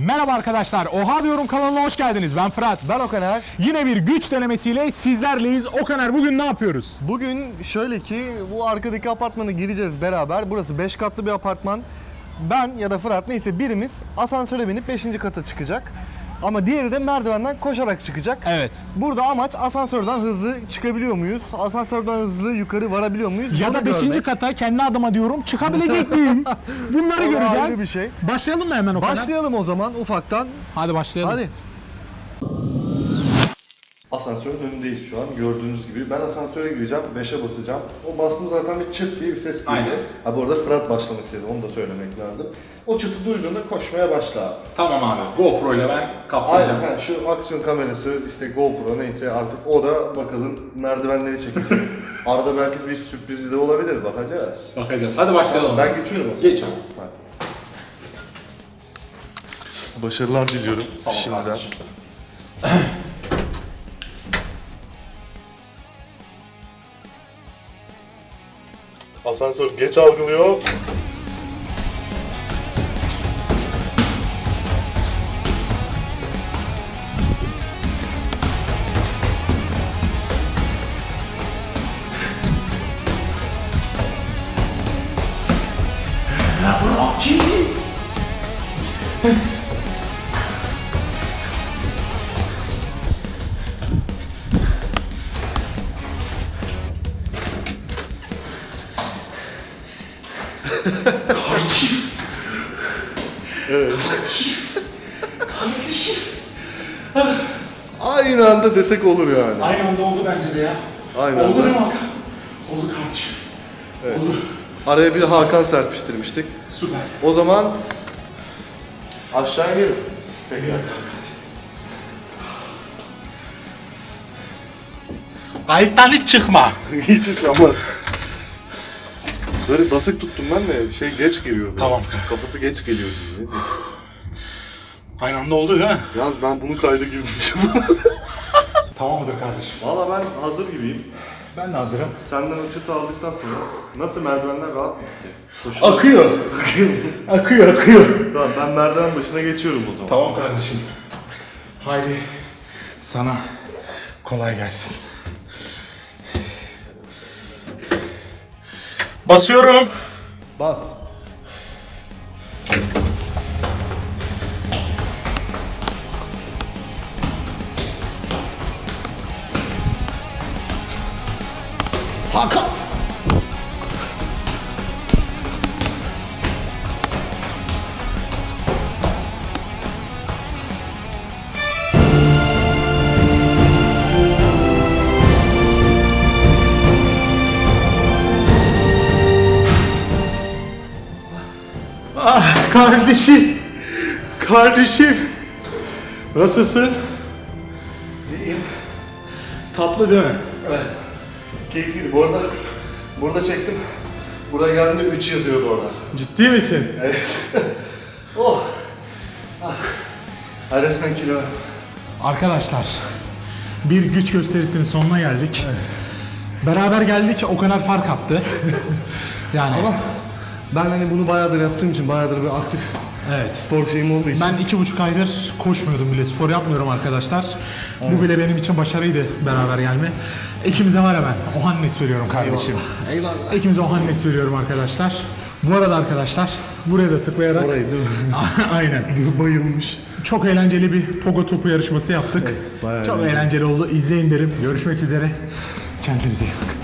Merhaba arkadaşlar, Oha diyorum kanalına hoş geldiniz. Ben Fırat. Ben Okaner. Yine bir güç denemesiyle sizlerleyiz. Okaner bugün ne yapıyoruz? Bugün şöyle ki bu arkadaki apartmana gireceğiz beraber. Burası 5 katlı bir apartman. Ben ya da Fırat neyse birimiz asansöre binip 5. kata çıkacak. Ama diğeri de merdivenden koşarak çıkacak. Evet. Burada amaç asansörden hızlı çıkabiliyor muyuz? Asansörden hızlı yukarı varabiliyor muyuz? Ya Bunu da 5. görmek. kata kendi adıma diyorum çıkabilecek miyim? Bunları O da göreceğiz. bir şey. Başlayalım mı hemen Okaner? Başlayalım o zaman ufaktan. Hadi başlayalım. Hadi. Asansörün önündeyiz şu an gördüğünüz gibi. Ben asansöre gireceğim, 5'e basacağım. O bastığım zaten bir çıt diye bir ses geliyor. Aynen. Ha bu arada Fırat başlamak istedi, onu da söylemek lazım. O çıtı duyduğunda koşmaya başla. Tamam abi. GoPro ile ben Aynen, kaplayacağım. ha, şu aksiyon kamerası, işte GoPro neyse artık o da bakalım merdivenleri çekecek. Arada belki bir sürpriz de olabilir, bakacağız. Bakacağız. Hadi başlayalım. Ben geçiyorum o zaman. Geç abi. Hadi. Başarılar diliyorum Sağ şimdiden. Asansör geç algılıyor. Aynı anda desek olur yani. Aynı anda oldu bence de ya. Aynı oldu anda. değil mi Hakan? Oldu kardeşim. Evet. Araya bir de Hakan serpiştirmiştik. Süper. O zaman aşağı inelim. Tekrar. Kayıttan hiç çıkma. Hiç ama. Böyle basık tuttum ben de şey geç geliyor. böyle. Tamam. Kafası geç geliyor gibi. Aynı anda oldu değil mi? Yalnız ben gibi bir şey Tamam mıdır kardeşim? Valla ben hazır gibiyim. Ben de hazırım. Senden çıtı aldıktan sonra nasıl merdivenler rahat mı gitti? Akıyor. akıyor, akıyor. Tamam ben merdiven başına geçiyorum o zaman. Tamam kardeşim. Haydi sana kolay gelsin. Basıyorum. Bas. Hakan. Kardeşim. Kardeşim. Nasılsın? İyiyim. Tatlı değil mi? Evet. Keyifliydi. Bu arada burada çektim. Buraya geldiğimde 3 yazıyordu orada. Ciddi misin? Oh. Ah. Resmen kilo. Arkadaşlar, bir güç gösterisinin sonuna geldik. Beraber geldik, o kadar fark attı. Yani Ama ben hani bunu bayağıdır yaptığım için bayağıdır bir aktif evet. spor şeyim olduğu için. Ben iki buçuk aydır koşmuyordum bile, spor yapmıyorum arkadaşlar. Bu bile benim için başarıydı beraber gelme. İkimize var ya ben, o hannes veriyorum kardeşim. Eyvallah. İkimize o hannes veriyorum arkadaşlar. Bu arada arkadaşlar, buraya da tıklayarak... Orayı değil mi? Aynen. Bayılmış. Çok eğlenceli bir pogo topu yarışması yaptık. bayağı Çok eğlenceli oldu. İzleyin derim. Görüşmek üzere. Kendinize iyi bakın.